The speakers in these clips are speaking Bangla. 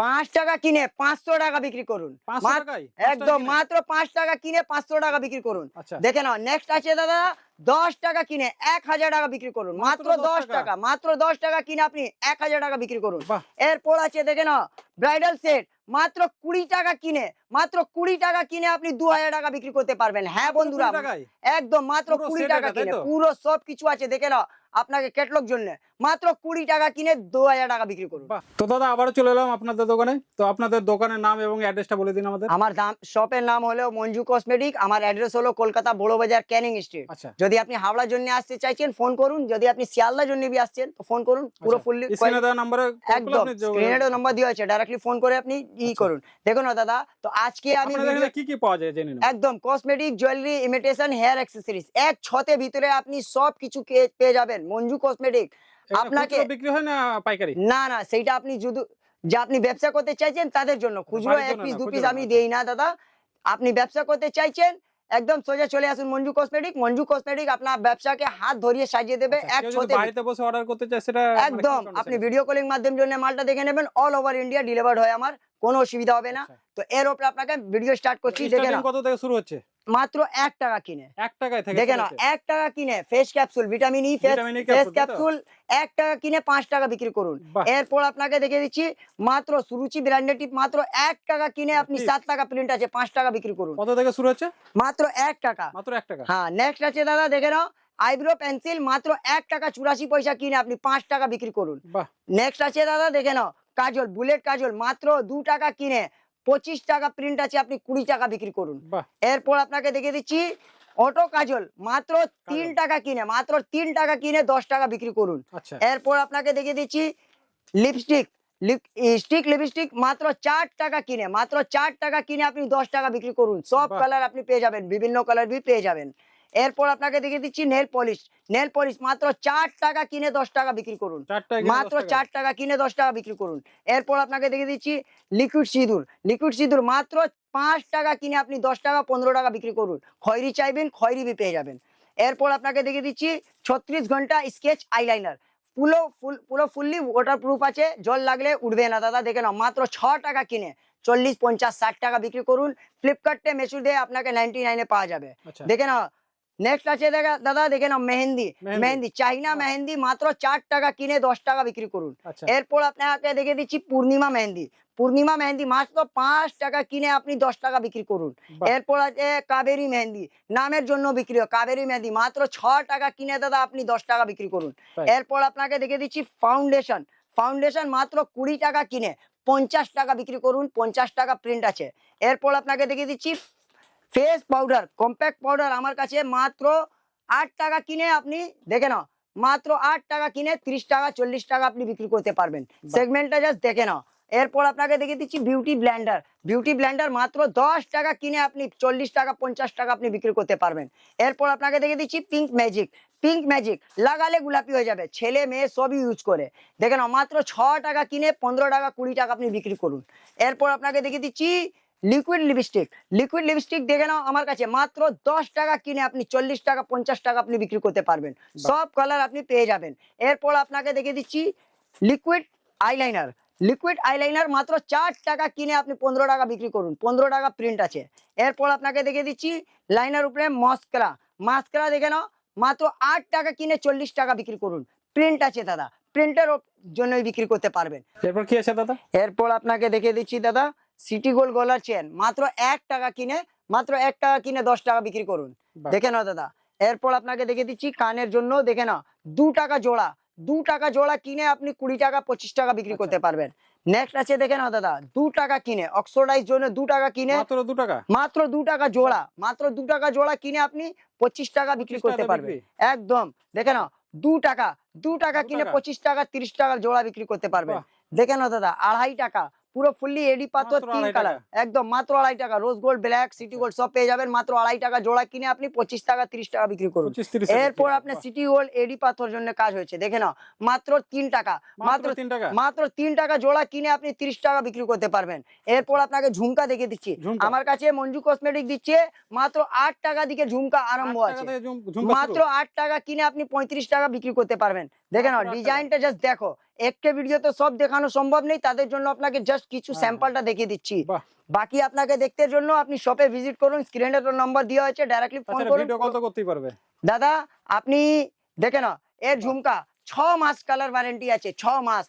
পাঁচ টাকা কিনে পাঁচশো টাকা বিক্রি করুন। একদম? মাত্র পাঁচ টাকা কিনে পাঁচশো টাকা বিক্রি করুন। আচ্ছা। দেখে নাও নেক্সট আছে দাদা দশ টাকা কিনে এক হাজার টাকা বিক্রি করুন। মাত্র দশ টাকা। টাকা মাত্র দশ টাকা কিনে আপনি এক হাজার টাকা বিক্রি করুন। এরপর আছে দেখে নাও ব্রাইডাল সেট মাত্র কুড়ি টাকা কিনে মাত্র কুড়ি টাকা কিনে আপনি দু হাজার টাকা বিক্রি করতে পারবেন। হ্যাঁ বন্ধুরা একদম মাত্র কুড়ি টাকা কিনে পুরো সব কিছু আছে দেখে নাও আপনাকে ক্যাটলগ জন্য। মাত্র কুড়ি টাকা কিনে দু হাজার টাকা বিক্রি করুন। তো দাদা আবারও চলে এলাম আপনাদের দোকানে। তো আপনাদের দোকানের নাম এবং অ্যাড্রেসটা বলে দিন আমাদের। আমার দাম শপের নাম হলো মঞ্জু কসমেটিক আমার অ্যাড্রেস হলো কলকাতা বড় বাজার ক্যানিং স্ট্রিট আচ্ছা। যদি আপনি হাওড়ার জন্য আসতে চাইছেন ফোন করুন। যদি আপনি শিয়ালদার জন্য বি আসছেন তো ফোন করুন। পুরো ফুললি স্ক্রিনে একদম। স্ক্রিনে নাম্বার দেওয়া আছে ডাইরেক্টলি ফোন করে আপনি ই আচ্ছা। করুন। দেখুন না দাদা তো আজকে আমি কি কি পাওয়া যায় জেনে একদম cosmetic jewellery imitation hair accessories এক ছতে ভিতরে আপনি সব কিছু পেয়ে যাবেন। মঞ্জু কসমেটিক আপনাকে বিক্রি হয় না পাইকারি? না না সেইটা আপনি যদি যে আপনি ব্যবসা করতে চাইছেন তাদের জন্য। খুচরো এক পিস দু পিস আমি। দেই না দাদা। আপনি ব্যবসা করতে চাইছেন একদম সোজা চলে আসুন মঞ্জু কসমেটিক মঞ্জু কসমেটিক আপনার ব্যবসাকে হাত ধরিয়ে সাজিয়ে দেবে আচ্ছা, এক কেউ বাড়িতে বসে অর্ডার করতে চায় সেটা মানে একদম আপনি ভিডিও কলিং মাধ্যম জন্য মালটা দেখে নেবেন অল ওভার ইন্ডিয়া ডেলিভার্ড হয় আমার কোনো অসুবিধা হবে না। আচ্ছা। তো এর উপরে আপনাকে ভিডিও স্টার্ট করছি দেখে কত থেকে শুরু হচ্ছে? মাত্র এক টাকা কিনে। এক টাকায় থেকে দেখে শুরু না এক টাকা কিনে face capsule vitamin E face? Capsule এক টাকা কিনে পাঁচ টাকা বিক্রি করুন। এরপর আপনাকে দেখে দিচ্ছি মাত্র সুরুচি ব্র্যান্ডেড টিপ মাত্র এক টাকা কিনে আপনি সাত টাকা প্রিন্ট আছে পাঁচ টাকা বিক্রি করুন। কত থেকে শুরু হচ্ছে? মাত্র এক টাকা। মাত্র এক টাকা। হ্যাঁ নেক্সট আছে দাদা দেখে নাও আইব্রো পেন্সিল মাত্র এক টাকা চুরাশি পয়সা কিনে আপনি পাঁচ টাকা বিক্রি করুন। নেক্সট আছে দাদা দেখে নাও কাজল বুলেট কাজল মাত্র দু টাকা কিনে পঁচিশ টাকা প্রিন্ট আছে আপনি কুড়ি টাকা বিক্রি করুন। এরপর আপনাকে দেখে দিচ্ছি অটো কাজল মাত্র তিন টাকা কিনে মাত্র তিন টাকা কিনে দশ টাকা বিক্রি করুন। আচ্ছা। এরপর আপনাকে দেখে দিচ্ছি লিপস্টিক স্টিক লিপস্টিক মাত্র চার টাকা কিনে মাত্র চার টাকা কিনে আপনি দশ টাকা বিক্রি করুন। সব কালার আপনি পেয়ে যাবেন বিভিন্ন কালার বি পেয়ে যাবেন। এরপর আপনাকে দেখে দিচ্ছি নেল পলিশ নেল পলিশ মাত্র চার টাকা কিনে দশ টাকা বিক্রি করুন। মাত্র চার টাকা কিনে দশ টাকা বিক্রি করুন। এরপর আপনাকে দেখে দিচ্ছি লিকুইড সিঁদুর। লিকুইড সিঁদুর মাত্র পাঁচ টাকা কিনে আপনি দশ টাকা পনেরো টাকা বিক্রি করুন। খয়রি চাইবেন খয়রি বি পেয়ে যাবেন। এরপর আপনাকে দেখে দিচ্ছি ছত্রিশ ঘণ্টা স্কেচ আইলাইনার পুরো ফুল পুরো ফুললি ওয়াটার প্রুফ আছে জল লাগলে উঠবে না দাদা দেখে নাও। মাত্র ছ টাকা কিনে চল্লিশ পঞ্চাশ ষাট টাকা বিক্রি করুন। ফ্লিপকার্টে মেসু দিয়ে আপনাকে নাইনটি নাইনে পাওয়া যাবে। আচ্ছা। দেখে নাও নেক্সট আছে দেখা দাদা দেখে নাও মেহেন্দি। মেহেন্দি। চাইনা মেহেন্দি মাত্র চার টাকা কিনে দশ টাকা বিক্রি করুন। আচ্ছা। এরপর আপনাকে দেখে দিচ্ছি পূর্ণিমা মেহেন্দি। পূর্ণিমা মেহেন্দি মাত্র পাঁচ টাকা কিনে আপনি দশ টাকা বিক্রি করুন। এরপর আছে কাবেরি মেহেন্দি নামের জন্য বিক্রি হয়। কাবেরি মেহেন্দি মাত্র ছ টাকা কিনে দাদা আপনি দশ টাকা বিক্রি করুন। এরপর আপনাকে দেখে দিচ্ছি ফাউন্ডেশন। ফাউন্ডেশন মাত্র কুড়ি টাকা কিনে পঞ্চাশ টাকা বিক্রি করুন পঞ্চাশ টাকা প্রিন্ট আছে। এরপর আপনাকে দেখে দিচ্ছি ফেস পাউডার কম্প্যাক্ট পাউডার আমার কাছে মাত্র আট টাকা কিনে আপনি দেখে নাও মাত্র আট টাকা কিনে ত্রিশ টাকা চল্লিশ টাকা আপনি বিক্রি করতে পারবেন। সেগমেন্টটা জাস্ট দেখে নাও। এরপর আপনাকে দেখে দিচ্ছি বিউটি ব্ল্যান্ডার বিউটি ব্ল্যান্ডার মাত্র দশ টাকা কিনে আপনি চল্লিশ টাকা পঞ্চাশ টাকা আপনি বিক্রি করতে পারবেন। এরপর আপনাকে দেখে দিচ্ছি পিঙ্ক ম্যাজিক পিঙ্ক ম্যাজিক লাগালে গোলাপি হয়ে যাবে ছেলে মেয়ে সবই ইউজ করে। দেখে নাও মাত্র ছ টাকা কিনে পনেরো টাকা কুড়ি টাকা আপনি বিক্রি করুন। এরপর আপনাকে দেখে দিচ্ছি লিকুইড লিপস্টিক লিকুইড লিপস্টিক দেখে নাও আমার কাছে। মাত্র দশ টাকা কিনে আপনি চল্লিশ টাকা পঞ্চাশ টাকা আপনি বিক্রি করতে পারবেন। সব কালার আপনি পেয়ে যাবেন। এরপর আপনাকে দেখে দিচ্ছি লিকুইড আইলাইনার লিকুইড আইলাইনার মাত্র চার টাকা কিনে আপনি পনেরো টাকা বিক্রি করুন। পনেরো টাকা প্রিন্ট আছে। এরপর আপনাকে দেখে দিচ্ছি লাইনার উপরে মস্করা মাস্করা দেখে নাও মাত্র আট টাকা কিনে চল্লিশ টাকা বিক্রি করুন। প্রিন্ট আছে দাদা। প্রিন্টের জন্যই বিক্রি করতে পারবেন। এরপর কি আছে দাদা? এরপর আপনাকে দেখে দিচ্ছি দাদা সিটি গোল্ড গলার চেন মাত্র এক টাকা কিনে মাত্র এক টাকা কিনে দশ টাকা বিক্রি করুন। দেখে নাও দাদা। এরপর আপনাকে দেখে দিচ্ছি কানের জন্য দেখে নাও দু টাকা জোড়া দু টাকা জোড়া কিনে আপনি কুড়ি টাকা পঁচিশ টাকা বিক্রি আচ্ছা। করতে পারবেন। নেক্সট আছে দেখে নাও দাদা দু টাকা কিনে অক্সোডাইজ জন্য দু টাকা কিনে মাত্র দু টাকা? মাত্র দু টাকা জোড়া মাত্র দু টাকা জোড়া কিনে আপনি পঁচিশ টাকা বিক্রি করতে পারবেন। একদম দেখে নাও দু টাকা দু টাকা কিনে পঁচিশ টাকা তিরিশ টাকা জোড়া বিক্রি করতে পারবেন। দেখে নাও দাদা আড়াই টাকা পুরো ফুললি এডি পাথর তিন কালার। একদম মাত্র আড়াই টাকা। Rose gold black city gold সব পেয়ে যাবেন। মাত্র আড়াই টাকা জোড়া কিনে আপনি পঁচিশ টাকা তিরিশ টাকা বিক্রি করুন। এরপর আপনার সিটি গোল্ড এডি পাথর জন্য কাজ হয়েছে। দেখে নাও মাত্র তিন টাকা। মাত্র তিন টাকা? মাত্র তিন টাকা জোড়া কিনে আপনি তিরিশ টাকা বিক্রি করতে পারবেন। এরপর আপনাকে ঝুমকা দেখে দিচ্ছি। আমার কাছে মঞ্জু কসমেটিক দিচ্ছে মাত্র আট টাকা দিকে ঝুমকা আরম্ভ আছে। মাত্র আট টাকা কিনে আপনি পঁয়ত্রিশ টাকা বিক্রি করতে পারবেন। দেখে নাও। ডিজাইনটা জাস্ট দেখো। একটা ভিডিও তো সব দেখানো সম্ভব নেই তাদের জন্য আপনাকে জাস্ট কিছু স্যাম্পলটা দেখিয়ে দিচ্ছি। বাকি আপনাকে দেখতে জন্য আপনি শপে ভিজিট করুন স্ক্রিনে তো নম্বর দেওয়া আছে ডাইরেক্টলি ফোন করুন। ভিডিও কল তো করতেই পারবে? দাদা আপনি দেখে নাও এর ঝুমকা ছ মাস কালার ওয়ারেন্টি আছে ছ মাস।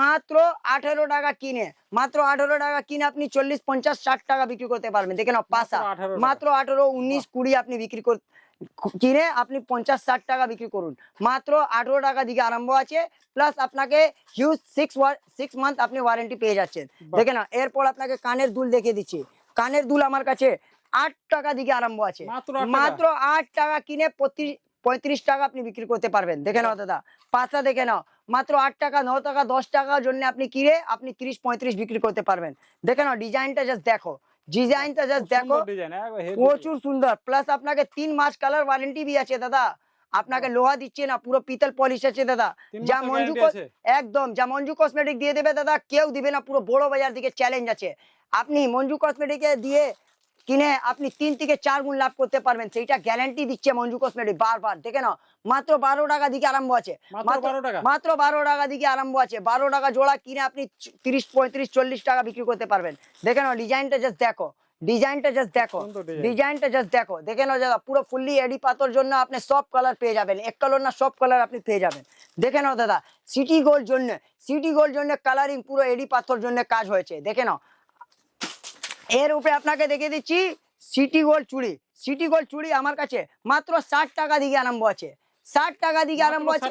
মাত্র আঠেরো টাকা কিনে মাত্র আঠেরো টাকা কিনে আপনি চল্লিশ পঞ্চাশ ষাট টাকা বিক্রি করতে পারবেন। দেখে নাও পাশা। 18 মাত্র আঠেরো উনিশ কুড়ি আপনি বিক্রি কর কিনে আপনি পঞ্চাশ ষাট টাকা বিক্রি করুন। মাত্র আঠেরো টাকা দিকে আরম্ভ আছে প্লাস আপনাকে হিউজ সিক্স সিক্স মান্থ আপনি ওয়ারেন্টি পেয়ে যাচ্ছেন। দেখে না এরপর আপনাকে কানের দুল দেখিয়ে দিচ্ছি। কানের দুল আমার কাছে আট টাকা দিকে আরম্ভ আছে। মাত্র আট টাকা। কিনে পঁয়ত্রিশ পঁয়ত্রিশ টাকা আপনি বিক্রি করতে পারবেন। দেখে নাও দাদা পাতা দেখে নাও মাত্র আট টাকা ন টাকা দশ টাকার জন্য আপনি কিনে আপনি তিরিশ পঁয়ত্রিশ বিক্রি করতে পারবেন। দেখে নাও ডিজাইনটা জাস্ট দেখো। ডিজাইনটা জাস্ট দেখো। প্রচুর সুন্দর। প্লাস আপনাকে তিন মাস কালার ওয়ারেন্টি বি আছে দাদা। আপনাকে লোহা দিচ্ছে না পুরো পিতল পলিশ আছে দাদা। যা মঞ্জু একদম যা মঞ্জু কসমেটিক দিয়ে দেবে দাদা কেউ দিবে না পুরো বড় বাজার দিকে চ্যালেঞ্জ আছে। আপনি মঞ্জু কসমেটিকে দিয়ে কিনে আপনি তিন থেকে চার গুণ লাভ করতে পারবেন। সেইটা গ্যারান্টি দিচ্ছে মঞ্জু কসমেটিক বারবার। দেখে নাও মাত্র বারো টাকা দিকে আরম্ভ আছে। মাত্র বারো টাকা? দিকে আরম্ভ আছে। বারো টাকা জোড়া কিনে আপনি তিরিশ পঁয়ত্রিশ চল্লিশ টাকা বিক্রি করতে পারবেন। দেখে নাও ডিজাইনটা জাস্ট দেখো। ডিজাইনটা জাস্ট দেখো। ডিজাইনটা জাস্ট দেখো। দেখে নাও দাদা পুরো ফুললি এডি পাতর জন্য আপনি সব কালার পেয়ে যাবেন। এক কালার না সব কালার আপনি পেয়ে যাবেন। দেখে নাও দাদা সিটি গোল্ড জন্য সিটি গোল্ড জন্য কালারিং পুরো এডি পাথর জন্য কাজ হয়েছে। দেখে নাও এর উপরে আপনাকে দেখে দিচ্ছি সিটি গোল্ড চুড়ি। সিটি গোল্ড চুড়ি আমার কাছে মাত্র ষাট টাকা দিকে আরম্ভ আছে। ষাট টাকা দিকে আরম্ভ আছে।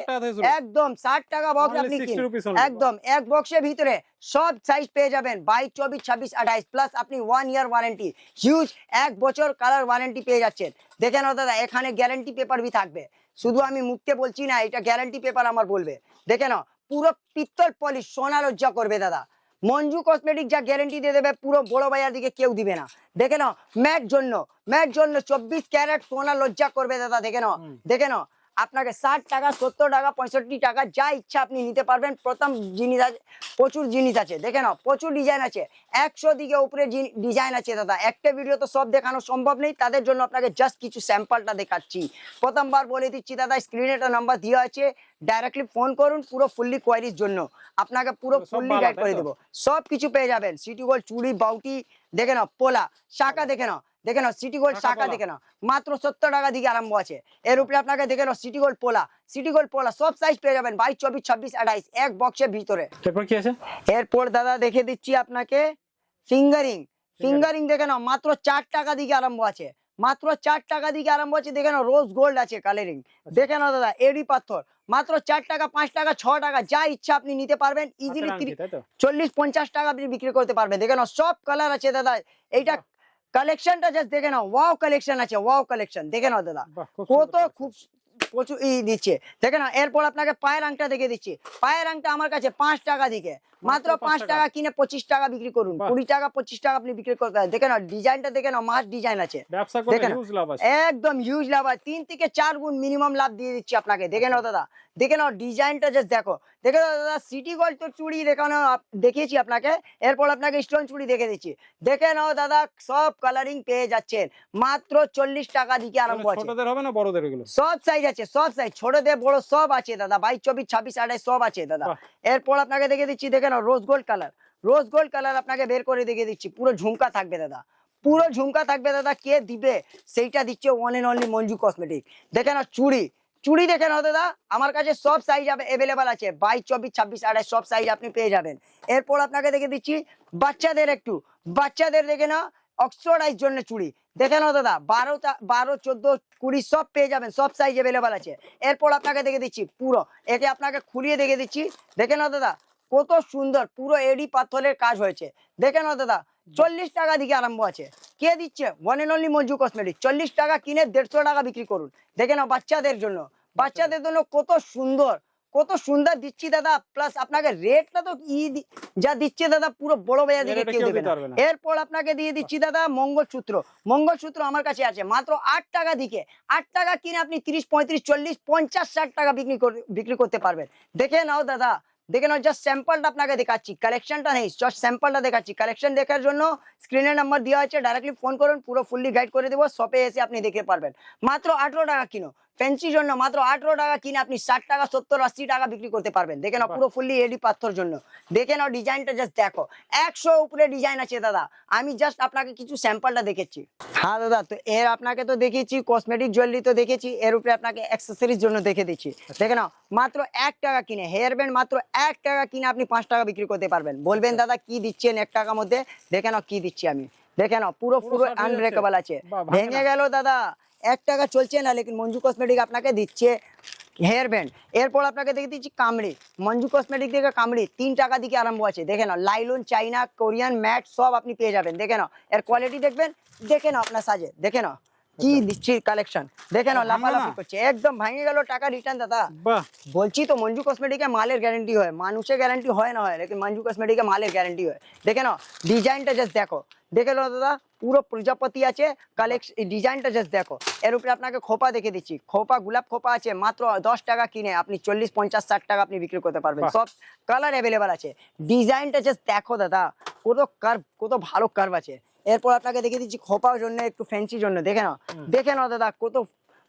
একদম ষাট টাকা বক্স আপনি 60 কিনুন। rupees only। একদম এক বক্সের ভিতরে সব সাইজ পেয়ে যাবেন। বাইশ চব্বিশ ছাব্বিশ আঠাইশ প্লাস আপনি ওয়ান ইয়ার ওয়ারেন্টি হিউজ এক বছর কালার ওয়ারেন্টি পেয়ে যাচ্ছেন। দেখেন দাদা এখানে গ্যারেন্টি পেপার বি থাকবে। শুধু আমি মুখতে বলছি না এটা গ্যারেন্টি পেপার আমার বলবে। দেখে নাও পুরো পিত্তল পলিশ সোনা লজ্জা করবে দাদা। মঞ্জু কসমেটিক যা গ্যারেন্টি দিয়ে দেবে পুরো বড় বাজার দিকে কেউ দিবে না। দেখে নাও ম্যাট জন্য ম্যাট জন্য চব্বিশ ক্যারেট সোনা লজ্জা করবে দাদা দেখে নাও দেখে নাও আপনাকে ষাট টাকা সত্তর টাকা পঁয়ষট্টি টাকা যা ইচ্ছা আপনি নিতে পারবেন। প্রথম জিনিস আছে প্রচুর জিনিস আছে দেখে নাও প্রচুর ডিজাইন আছে। একশো দিকে উপরে ডিজাইন আছে দাদা। একটা ভিডিও তো সব দেখানো সম্ভব নেই তাদের জন্য আপনাকে জাস্ট কিছু স্যাম্পলটা দেখাচ্ছি। প্রথমবার বলে দিচ্ছি দাদা স্ক্রিনে একটা নাম্বার দেওয়া আছে ডাইরেক্টলি ফোন করুন পুরো ফুললি কোয়ারির জন্য। আপনাকে পুরো ফুললি গাইড করে দেবো। সব কিছু পেয়ে যাবেন সিটি গোল্ড চুড়ি বাউটি দেখে নাও পোলা শাখা দেখে নাও। দেখে নাও সিটি গোল্ড শাখা দেখে নাও। মাত্র সত্তর টাকা দিকে আরম্ভ আছে। এর উপরে আপনাকে দেখে নাও সিটি গোল্ড পোলা সিটি গোল্ড পোলা সব সাইজ পেয়ে যাবেন। বাইশ চব্বিশ ছাব্বিশ আঠাইশ এক বক্সের ভিতরে। এরপর কি আছে? এরপর দাদা দেখে দিচ্ছি আপনাকে ফিঙ্গারিং ফিঙ্গারিং দেখে নাও মাত্র চার টাকা দিকে আরম্ভ আছে। মাত্র চার টাকা দিকে আরম্ভ আছে দেখে নাও রোজ গোল্ড আছে কালারিং দেখে নাও দাদা এডি পাথর। মাত্র চার টাকা পাঁচ টাকা ছ টাকা যা ইচ্ছা আপনি নিতে পারবেন। ইজিলি তো? চল্লিশ পঞ্চাশ টাকা আপনি বিক্রি করতে পারবেন। দেখে নাও সব কালার আছে দাদা। এইটা। কালেকশনটা জাস্ট দেখে নাও। ওয়াও কালেকশন আছে ওয়াও কালেকশন দেখে নাও দাদা। কত খুব প্রচুর ই দিচ্ছে। দেখে নাও এরপর আপনাকে পায়ের আংটা দেখে দিচ্ছি। পায়ের আংটা আমার কাছে পাঁচ টাকা দিকে। মাত্র পাঁচ টাকা। কিনে পঁচিশ টাকা বিক্রি করুন। কুড়ি টাকা পঁচিশ টাকা আপনি বিক্রি করতে পারেন। দেখে না ডিজাইনটা দেখে না মাস ডিজাইন আছে। হিউজ লাভ আছে। একদম হিউজ লাভ হয় তিন থেকে চার গুণ মিনিমাম লাভ দিয়ে দিচ্ছি আপনাকে। দেখে নাও দাদা? দেখে নাও ডিজাইনটা জাস্ট দেখো। দেখে দাদা সিটি গোল্ড তো চুড়ি দেখানো দেখিয়েছি আপনাকে। এরপর আপনাকে স্টোন চুড়ি দেখে দিচ্ছি। দেখে নাও দাদা সব কালারিং পেয়ে যাচ্ছেন। মাত্র চল্লিশ টাকা দিকে আরম্ভ আছে। হবে না বড়দের সব সাইজ আছে সব সাইজ ছোট ছোটদের বড় সব আছে দাদা। বাইশ চব্বিশ ছাব্বিশ আঠাইশ সব আছে দাদা। এরপর আপনাকে দেখে দিচ্ছি দেখে নাও rose gold colour rose gold colour আপনাকে বের করে দেখে দিচ্ছি। পুরো ঝুমকা থাকবে দাদা। পুরো ঝুমকা থাকবে দাদা। কে দিবে? সেইটা দিচ্ছে one and only Manju cosmetic দেখে নাও চুড়ি। চুড়ি দেখে নাও দাদা। আমার কাছে সব সাইজ অ্যাভেলেবেল আছে। বাইশ, চব্বিশ, ছাব্বিশ আঠাইশ সব সাইজ আপনি পেয়ে যাবেন। এরপর আপনাকে দেখে দিচ্ছি বাচ্চাদের একটু। বাচ্চাদের দেখে না অক্সফোর্ডাইজ জন্য চুড়ি। দেখে নাও দাদা, বারো বারো, চোদ্দ, কুড়ি সব পেয়ে যাবেন। সব সাইজ অ্যাভেলেবেল আছে। এরপর আপনাকে দেখে দিচ্ছি পুরো। একে আপনাকে খুলিয়ে দেখে দিচ্ছি। দেখে দাদা কত সুন্দর পুরো এডি পাথরের কাজ হয়েছে। দেখে নাও দাদা চল্লিশ টাকা দিকে আরম্ভ আছে। কে দিচ্ছে? One and only Manju cosmetic চল্লিশ টাকা কিনে দেড়শো টাকা বিক্রি করুন। দেখে নাও বাচ্চাদের জন্য। বাচ্চাদের জন্য কত সুন্দর কত সুন্দর দিচ্ছি দাদা। প্লাস আপনাকে রেটটা তো ই যা দিচ্ছে দাদা পুরো বড় বাজার দিকে কেউ দেবে না। এরপর আপনাকে দিয়ে দিচ্ছি দাদা মঙ্গলসূত্র। মঙ্গলসূত্র আমার কাছে আছে মাত্র আট টাকা দিকে। আট টাকা কিনে আপনি তিরিশ পঁয়ত্রিশ চল্লিশ পঞ্চাশ ষাট টাকা বিক্রি করে- বিক্রি করতে পারবেন। দেখে নাও দাদা দেখে নাও জাস্ট স্যাম্পলটা আপনাকে দেখাচ্ছি। কালেকশনটা নেই জাস্ট স্যাম্পলটা দেখাচ্ছি। কালেকশন দেখার জন্য স্ক্রিনের নাম্বার দেওয়া আছে ডাইরেক্টলি ফোন করুন, পুরো ফুললি গাইড করে দেবো শপে এসে আপনি দেখতে পারবেন। মাত্র আঠেরো টাকা কিনো। ফ্যান্সির জন্য মাত্র আঠারো টাকা কিনে আপনি ষাট টাকা সত্তর আশি টাকা বিক্রি করতে পারবেন। দেখে নাও। পুরো ফুললি এডি পাথর জন্য। দেখে নাও ডিজাইনটা জাস্ট দেখো। একশো উপরে ডিজাইন আছে দাদা। আমি জাস্ট আপনাকে কিছু স্যাম্পলটা দেখেছি। হ্যাঁ দাদা তো এর আপনাকে তো দেখেছি কসমেটিক জুয়েলারি তো দেখেছি এর উপরে আপনাকে অ্যাক্সেসরিজ জন্য দেখে দিচ্ছি। দেখে নাও মাত্র এক টাকা কিনে হেয়ার ব্যান্ড মাত্র এক টাকা কিনে আপনি পাঁচ টাকা বিক্রি করতে পারবেন। বলবেন দাদা কি দিচ্ছেন এক টাকার মধ্যে? দেখে নাও কি দিচ্ছি আমি। দেখে নাও পুরো পুরো। আনব্রেকেবল আছে। ভেঙে গেল দাদা। এক টাকা চলছে না লেকিন মঞ্জু কসমেটিক আপনাকে দিচ্ছে হেয়ার ব্যান্ড এরপর আপনাকে দেখে দিচ্ছি কামড়ি। মঞ্জু কসমেটিক থেকে কামড়ি তিন টাকা দিকে আরম্ভ আছে। দেখে নাও লাইলন চাইনা কোরিয়ান ম্যাট সব আপনি পেয়ে যাবেন। দেখে নাও এর কোয়ালিটি দেখবেন দেখে নাও আপনার সাজে দেখে নাও কি দিচ্ছি কালেকশন দেখে নাও? লাফালাফি করছে একদম ভাঙে গেল টাকা রিটার্ন দাদা। বলছি তো মঞ্জু কসমেটিকে মালের গ্যারান্টি হয়। মানুষের গ্যারান্টি হয় না হয় লেকিন মঞ্জু কসমেটিকে মালের গ্যারান্টি হয়। দেখে নাও ডিজাইনটা জাস্ট দেখো। দেখে নাও দাদা পুরো প্রজাপতি আছে। কালেকশন ডিজাইনটা জাস্ট দেখো। এর উপরে আপনাকে খোপা দেখে দিচ্ছি। খোপা গোলাপ খোপা আছে মাত্র দশ টাকা কিনে। আপনি চল্লিশ পঞ্চাশ ষাট টাকা আপনি বিক্রি করতে পারবেন। সব কালার অ্যাভেলেবেল আছে। ডিজাইনটা জাস্ট দেখো দাদা। কত কার্ভ কত ভালো কার্ভ আছে। এরপর আপনাকে দেখে দিচ্ছি খোপার জন্য একটু ফ্যান্সির জন্য। দেখে নাও। দেখে নাও দাদা কত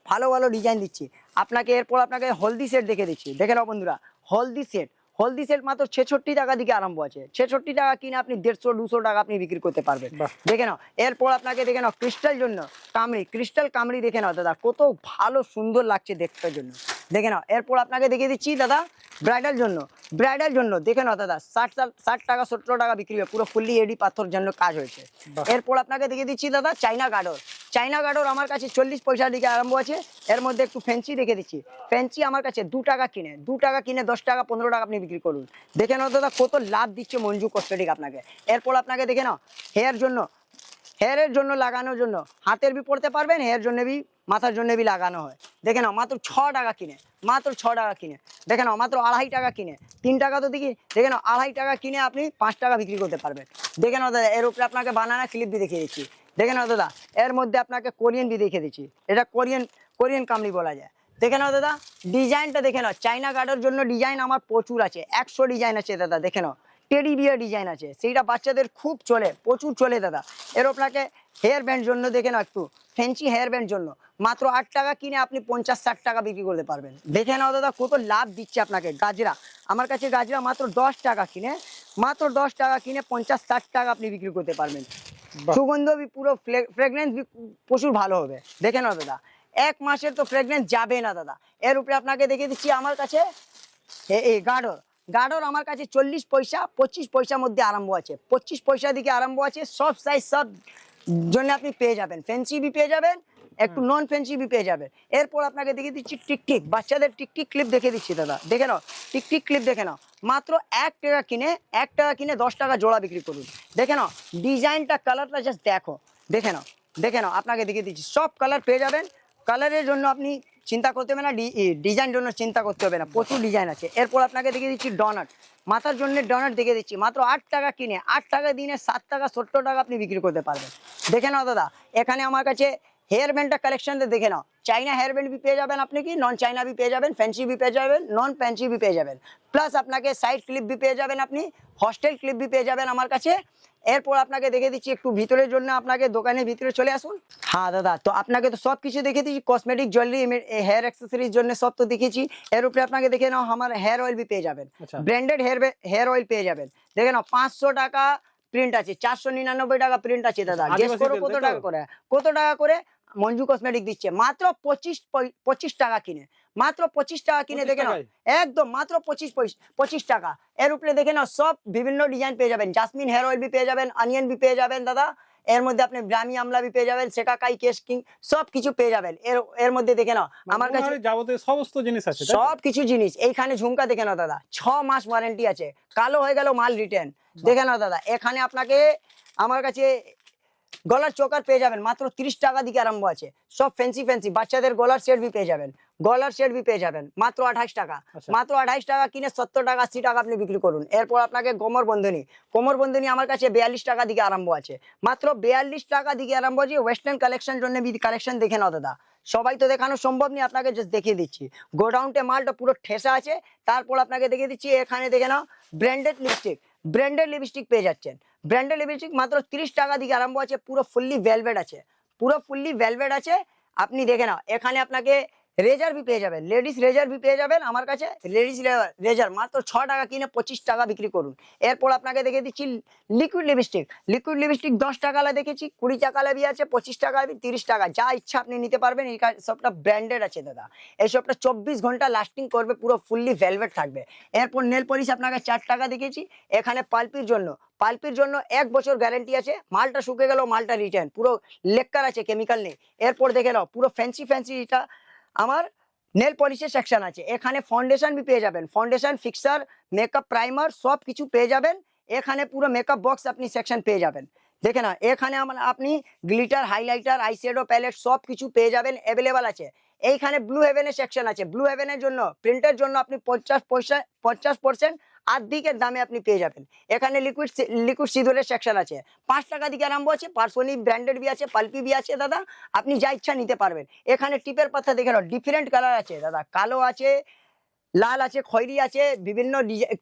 ভালো ভালো ডিজাইন দিচ্ছি। আপনাকে এরপর আপনাকে হলদি সেট দেখে দিচ্ছি। দেখে নাও বন্ধুরা হলদি সেট হলদি সেট মাত্র ছেষট্টি টাকা দিকে আরম্ভ আছে। ছেষট্টি টাকা কিনে আপনি দেড়শো দুশো টাকা আপনি বিক্রি করতে পারবেন। দেখে নাও এরপর আপনাকে দেখে নাও ক্রিস্টাল জন্য কামড়ি ক্রিস্টাল কামড়ি দেখে নাও দাদা কত ভালো সুন্দর লাগছে দেখতে জন্য। দেখে নাও এরপর আপনাকে দেখে দিচ্ছি দাদা ব্রাইডাল জন্য ব্রাইডাল জন্য দেখে নাও দাদা ষাট ষাট টাকা সত্তর টাকা বিক্রি হয় পুরো ফুললি এডি পাথর জন্য কাজ হয়েছে। এরপর আপনাকে দেখে দিচ্ছি দাদা চাইনা গার্ডর চাইনা গার্ডর আমার কাছে চল্লিশ পয়সার দিকে আরম্ভ আছে এর মধ্যে একটু ফ্যান্সি দেখে দিচ্ছি। ফ্যান্সি আমার কাছে দু টাকা কিনে দু টাকা কিনে দশ টাকা পনেরো টাকা আপনি বিক্রি করুন। দেখে নাও দাদা, কত লাভ দিচ্ছে মঞ্জু কসমেটিক আপনাকে। এরপর আপনাকে দেখে নাও, হেয়ার জন্য, হেয়ারের জন্য লাগানোর জন্য, হাতের বি পড়তে পারবেন, হেয়ার জন্য বি, মাথার জন্য বি লাগানো হয়। দেখে নাও, মাত্র ছ টাকা কিনে, মাত্র ছ টাকা কিনে। দেখে নাও, মাত্র আড়াই টাকা কিনে। তিন টাকা তো দেখি, দেখে নাও, আড়াই টাকা কিনে আপনি পাঁচ টাকা বিক্রি করতে পারবেন। দেখে নাও দাদা, এর উপরে আপনাকে বানানা ক্লিপ বি দেখিয়ে দিচ্ছি। দেখে নাও দাদা, এর মধ্যে আপনাকে কোরিয়ান বি দেখিয়ে দিচ্ছি। এটা কোরিয়ান কোরিয়ান কামড়ি বলা যায়। দেখে নাও দাদা ডিজাইনটা দেখে নাও। চাইনা গার্ডের জন্য ডিজাইন আমার প্রচুর আছে একশো ডিজাইন আছে দাদা দেখে নাও। টেডি বিয়ার ডিজাইন আছে সেইটা বাচ্চাদের খুব চলে প্রচুর চলে দাদা। এর আপনাকে হেয়ার ব্যান্ড জন্য দেখে নাও একটু ফ্যান্সি হেয়ার ব্যান্ড জন্য। মাত্র আট টাকা কিনে আপনি পঞ্চাশ ষাট টাকা বিক্রি করতে পারবেন। দেখে নাও দাদা কত লাভ দিচ্ছে আপনাকে গাজরা। আমার কাছে গাজরা মাত্র দশ টাকা কিনে মাত্র দশ টাকা কিনে পঞ্চাশ ষাট টাকা আপনি বিক্রি করতে পারবেন। সুগন্ধ পুরো ফ্রেগনেন্স প্রচুর ভালো হবে। দেখে নাও দাদা এক মাসের তো ফ্রেগনেন্স যাবে না দাদা। এর উপরে আপনাকে দেখে দিচ্ছি আমার কাছে। এ- এই গাডর গাডর আমার কাছে চল্লিশ পয়সা পঁচিশ পয়সার মধ্যে আরম্ভ আছে। পঁচিশ পয়সা দিকে আরম্ভ আছে সব সাইজ সব জন্য আপনি পেয়ে যাবেন। ফ্যান্সি বি পেয়ে যাবেন একটু নন ফ্যান্সি বি পেয়ে যাবেন। এরপর আপনাকে দেখে দিচ্ছি টিকটিক। বাচ্চাদের টিকটিক ক্লিপ দেখে দিচ্ছি দাদা। দেখে নাও টিকটিক ক্লিপ দেখে নাও। মাত্র এক টাকা কিনে এক টাকা কিনে দশ টাকা জোড়া বিক্রি করুন। দেখে নাও ডিজাইনটা কালারটা জাস্ট দেখো। দেখে নাও দেখে নাও আপনাকে দেখে দিচ্ছি। সব কালার পেয়ে যাবেন। কালারের জন্য আপনি চিন্তা করতে হবে না ডিজাইন জন্য চিন্তা করতে হবে না, প্রচুর ডিজাইন আছে। এরপর আপনাকে দেখে দিচ্ছি ডনাট। মাথার জন্য ডনাট দেখে দিচ্ছি, মাত্র আট টাকা কিনে, আট টাকা দিনে সাত টাকা সত্তর টাকা আপনি বিক্রি করতে পারবেন। দেখে নাও দাদা, এখানে আমার কাছে হেয়ার ব্যান্ডটা কালেকশনটা দেখে নাও। চাইনা হেয়ার ব্যান্ড পেয়ে যাবেন আপনি কি? নন চাইনা বি পেয়ে যাবেন ফ্যান্সি বি পেয়ে যাবেন নন ফ্যান্সি বি পেয়ে যাবেন। প্লাস আপনাকে সাইড ক্লিপ বি পেয়ে যাবেন আপনি হস্টেল ক্লিপ বি পেয়ে যাবেন আমার কাছে। এরপর আপনাকে দেখে দিচ্ছি একটু ভিতরের জন্য আপনাকে দোকানের ভিতরে চলে আসুন। হ্যাঁ দাদা তো আপনাকে তো সব কিছু দেখে দিচ্ছি কসমেটিক জুয়েলারি হেয়ার অ্যাক্সেসরিজ জন্য সব তো দেখেছি এর উপরে আপনাকে দেখে নাও আমার হেয়ার অয়েল বি পেয়ে যাবেন। আচ্ছা। ব্র্যান্ডেড হেয়ার হেয়ার অয়েল পেয়ে যাবেন। দেখে নাও পাঁচশো টাকা প্রিন্ট আছে চারশো নিরানব্বই টাকা প্রিন্ট আছে দাদা। গেস করো কত টাকা করে। কত টাকা করে? মঞ্জু কসমেটিক দিচ্ছে। মাত্র পঁচিশ পঁচিশ টাকা কিনে। মাত্র পঁচিশ টাকা কিনে দেখে নাও। একদম মাত্র পঁচিশ পঁচিশ টাকা। এর উপরে দেখে নাও সব বিভিন্ন ডিজাইন পেয়ে যাবেন। জাসমিন হেয়ার অয়েল বি পেয়ে যাবেন অনিয়ন বি পেয়ে যাবেন দাদা। এর মধ্যে আপনি ব্রাহ্মী আমলা বি পেয়ে যাবেন সেকাকাই কেশ কিং সব কিছু পেয়ে যাবেন। এর এর মধ্যে দেখে নাও আমার কাছে যাবতীয় সমস্ত জিনিস আছে সব কিছু জিনিস। এইখানে ঝুমকা দেখে নাও দাদা। ছ মাস ওয়ারেন্টি আছে। কালো হয়ে গেল মাল রিটার্ন দেখে নাও দাদা। এখানে আপনাকে আমার কাছে গলার চোকার পেয়ে যাবেন মাত্র তিরিশ টাকা দিকে আরম্ভ আছে। সব ফ্যান্সি ফ্যান্সি বাচ্চাদের গলার সেট বি পেয়ে যাবেন। গলার সেট বি পেয়ে যাবেন মাত্র আঠাশ টাকা। আচ্ছা। মাত্র আঠাইশ টাকা কিনে সত্তর টাকা আশি টাকা আপনি বিক্রি করুন। এরপর আপনাকে কোমর বন্ধনী। কোমর বন্ধনী আমার কাছে বিয়াল্লিশ টাকা দিকে আরম্ভ আছে। মাত্র বিয়াল্লিশ টাকা দিকে আরম্ভ আছে ওয়েস্টার্ন কালেকশন জন্য কালেকশন দেখে নাও দাদা। সবাই তো দেখানো সম্ভব নেই আপনাকে জাস্ট দেখিয়ে দিচ্ছি। গোডাউনটে মালটা পুরো ঠেসা আছে তারপর আপনাকে দেখিয়ে দিচ্ছি এখানে দেখে নাও ব্র্যান্ডেড লিপস্টিক ব্র্যান্ডেড লিপস্টিক পেয়ে যাচ্ছেন। ব্র্যান্ডেড লিপস্টিক মাত্র তিরিশ টাকা দিকে আরম্ভ আছে, পুরো ফুললি ভেলভেট আছে। পুরো ফুললি ভেলভেট আছে, আপনি দেখে নাও, এখানে আপনাকে রেজার বি পেয়ে যাবেন। লেডিস রেজার বি পেয়ে যাবেন আমার কাছে। লেডিস রেজার মাত্র ছ টাকা কিনে পঁচিশ টাকা বিক্রি করুন। এরপর আপনাকে দেখে দিচ্ছি লিকুইড লিপস্টিক লিকুইড লিপস্টিক দশ টাকালা দেখেছি, কুড়ি টাকালা বি আছে, পঁচিশ টাকা তিরিশ টাকা। যা ইচ্ছা আপনি নিতে পারবেন। এই সবটা ব্র্যান্ডেড আছে দাদা। এই সবটা চব্বিশ ঘণ্টা লাস্টিং করবে, পুরো ফুললি ভেলভেট থাকবে। এরপর নেল পলিশ আপনাকে চার টাকা দেখেছি এখানে পাল্পির জন্য। পাল্পির জন্য এক বছর গ্যারেন্টি আছে। মালটা শুকে গেল মালটা রিটার্ন পুরো লেক্কার আছে কেমিক্যাল নেই। এরপর দেখে নাও, পুরো ফ্যান্সি ফ্যান্সি এটা আমার নেল পলিশের সেকশন আছে। এখানে ফাউন্ডেশন বি পেয়ে যাবেন। ফাউন্ডেশন ফিক্সার মেকআপ প্রাইমার সব কিছু পেয়ে যাবেন। এখানে পুরো মেকআপ বক্স আপনি সেকশন পেয়ে যাবেন। দেখে না এখানে আমার, আপনি গ্লিটার হাইলাইটার আইশ্যাডো প্যালেট সব কিছু পেয়ে যাবেন অ্যাভেলেবল আছে। এইখানে ব্লু হেভেনের সেকশন আছে। ব্লু হেভেনের জন্য প্রিন্টের জন্য আপনি পঞ্চাশ পয়সা, পঞ্চাশ পার্সেন্ট আর্ধেকের দামে আপনি পেয়ে যাবেন। এখানে লিকুইড লিকুইড সিঁদুরের সেকশন আছে। পাঁচ টাকা দিকে আরম্ভ আছে পার্সোনি ব্র্যান্ডেড বি আছে পাল্পি বি আছে, দাদা। আপনি যা ইচ্ছা নিতে পারবেন। এখানে টিপের পাতা দেখে নাও ডিফারেন্ট কালার আছে, দাদা। কালো আছে, লাল আছে, খয়েরি আছে, বিভিন্ন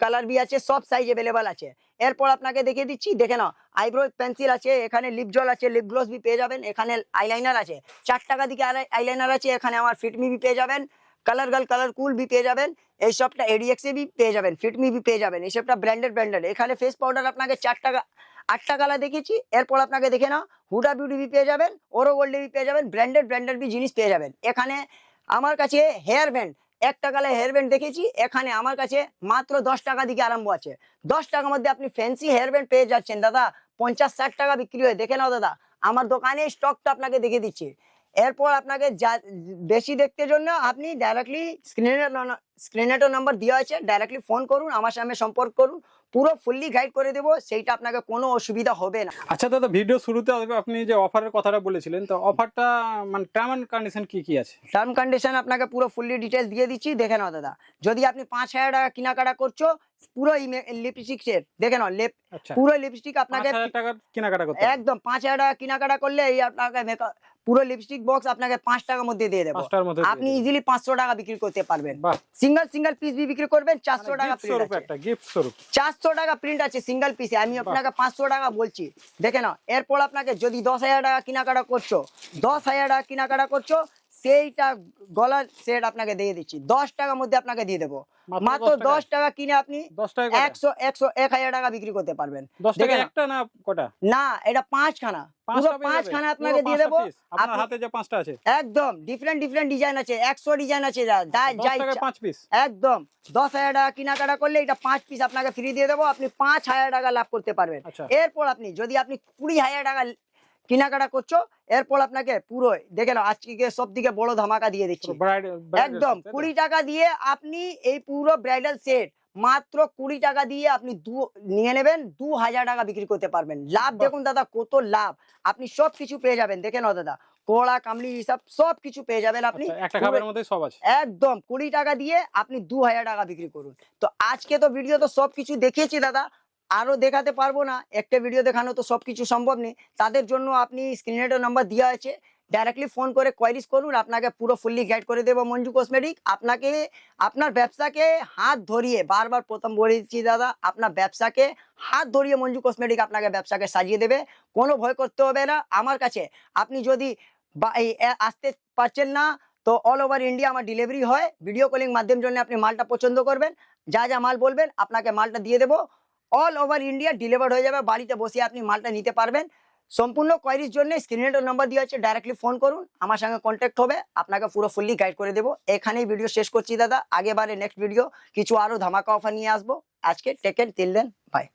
কালার বি আছে, সব সাইজ অ্যাভেলেবল আছে। এরপর আপনাকে দেখিয়ে দিচ্ছি, দেখে নাও আইব্রো পেন্সিল আছে, এখানে লিপ জল আছে লিপ গ্লস বি পেয়ে যাবেন, এখানে আইলাইনার আছে। চার টাকা দিকে আইলাইনার আছে, এখানে আমার ফিটমি বি পেয়ে যাবেন। কালার গার্ল কালার কুল বি পেয়ে যাবেন। এই সবটা এডিএক্সে বি পেয়ে যাবেন ফিটমি বি পেয়ে যাবেন, এই সবটা ব্র্যান্ডেড ব্র্যান্ডেড এখানে ফেস পাউডার আপনাকে চার টাকা আটটা কালার দেখেছি এরপর আপনাকে দেখে নাও হুডা বিউটি বি পেয়ে যাবেন ওরো গোল্ডে বি পেয়ে যাবেন ব্র্যান্ডেড ব্র্যান্ডেড বি জিনিস পেয়ে যাবেন। এখানে আমার কাছে হেয়ার ব্যান্ড একটা কালে হেয়ার ব্যান্ড দেখেছি এখানে আমার কাছে মাত্র দশ টাকা দিকে আরম্ভ আছে। দশ টাকার মধ্যে আপনি ফ্যান্সি হেয়ার ব্যান্ড পেয়ে যাচ্ছেন, দাদা। পঞ্চাশ, ষাট টাকা বিক্রি হয়, দেখে নাও দাদা। আমার দোকানে স্টকটা আপনাকে দেখে দিচ্ছি। এরপর আপনাকে যা বেশি দেখতে জন্য আপনি ডাইরেক্টলি স্ক্রিনের স্ক্রিনেটো নাম্বার দেওয়া আছে। ডাইরেক্টলি ফোন করুন আমার সামনে সম্পর্ক করুন। পুরো ফুললি গাইড করে দেবো সেইটা আপনাকে কোনো অসুবিধা হবে না। আচ্ছা দাদা ভিডিও শুরুতে আপনি যে অফারের কথাটা বলেছিলেন তো অফারটা মানে টার্ম অ্যান্ড কন্ডিশন কি কি আছে? টার্ম কন্ডিশন আপনাকে পুরো ফুললি ডিটেলস দিয়ে দিচ্ছি দেখে নাও দাদা। যদি আপনি পাঁচ হাজার টাকা কেনাকাটা করছ পুরো লিপস্টিক সেট দেখে নাও লেপ আচ্ছা। পুরো লিপস্টিক আপনাকে টাকার কেনাকাটা করতে একদম পাঁচ হাজার টাকা কেনাকাটা করলে এই আপনাকে পুরো লিপস্টিক বক্স আপনাকে পাঁচ টাকার মধ্যে দিয়ে দেবো। আপনি ইজিলি পাঁচশো টাকা বিক্রি করতে পারবেন। সিঙ্গেল সিঙ্গেল পিস বিক্রি করবেন চারশো টাকা চারশো টাকা প্রিন্ট আছে সিঙ্গেল পিসে আমি আপনাকে পাঁচশো টাকা বলছি। দেখে নাও এরপর আপনাকে যদি দশ হাজার টাকা কেনাকাটা করছ দশ হাজার টাকা কেনাকাটা করছ সেইটা গলার সেট আপনাকে দিয়ে দিচ্ছি। দশ টাকার মধ্যে আপনাকে দিয়ে দেবো। মাত্র দশ টাকা কিনে আপনি? একশো একশো এক হাজার টাকা বিক্রি করতে পারবেন। না? এটা পাঁচখানা। আপনাকে দিয়ে দেবো। একদম ডিফারেন্ট ডিফারেন্ট ডিজাইন আছে। একশো ডিজাইন আছে একদম। দশ হাজার টাকা কেনাকাটা করলে এটা পাঁচ পিস আপনাকে ফ্রি দিয়ে দেবো। আপনি পাঁচ হাজার টাকা লাভ করতে পারবেন। আচ্ছা। এরপর আপনি যদি আপনি কুড়ি হাজার টাকা কেনাকাটা করছ এরপর আপনাকে পুরো দেখে নাও আজকে সব থেকে বড় ধামাকা দিয়ে দিচ্ছি। একদম কুড়ি টাকা দিয়ে আপনি এই পুরো ব্রাইডাল সেট মাত্র কুড়ি টাকা দিয়ে আপনি দু নিয়ে নেবেন দু হাজার টাকা বিক্রি করতে পারবেন। লাভ দেখুন দাদা কত লাভ। আপনি সব কিছু পেয়ে যাবেন দেখে নাও দাদা। কোড়া কামলি হিসাব সব কিছু পেয়ে যাবেন আপনি। আচ্ছা, একদম কুড়ি টাকা দিয়ে আপনি দু হাজার টাকা বিক্রি করুন। তো আজকে তো ভিডিও তো সব কিছু দেখিয়েছি দাদা আরও দেখাতে পারব না, একটা ভিডিও দেখানো তো সব কিছু সম্ভব নেই। তাদের জন্য আপনি স্ক্রিনের নাম্বার দেওয়া আছে ডাইরেক্টলি ফোন করে কোয়ারিজ করুন, আপনাকে পুরো ফুললি গাইড করে দেবো মঞ্জু কসমেটিক আপনাকে, আপনার ব্যবসাকে হাত ধরিয়ে, বারবার প্রথম বলেছি দাদা, আপনার ব্যবসাকে হাত ধরিয়ে মঞ্জু কসমেটিক আপনাকে ব্যবসাকে সাজিয়ে দেবে। কোনো ভয় করতে হবে না, আমার কাছে। আপনি যদি বা- আসতে পারছেন না, তো অল ওভার ইন্ডিয়া আমার ডেলিভারি হয়। ভিডিও কলিং মাধ্যম জন্য আপনি মালটা পছন্দ করবেন। যা যা মাল বলবেন, আপনাকে মালটা দিয়ে দেবো। অল ওভার ইন্ডিয়া ডেলিভার্ড হয়ে যাবে। বাড়িতে বসে আপনি মালটা নিতে পারবেন। সম্পূর্ণ কোয়ারির জন্য স্ক্রিনে নম্বর দিয়ে হচ্ছে ডাইরেক্টলি ফোন করুন। আমার সঙ্গে কন্ট্যাক্ট হবে। আপনাকে পুরো ফুললি গাইড করে দেবো। এখানেই ভিডিও শেষ করছি দাদা। আগেবারে নেক্সট ভিডিও কিছু আরও ধামাকা অফার নিয়ে আসব। আজকে টেকেন তিল দেন বাই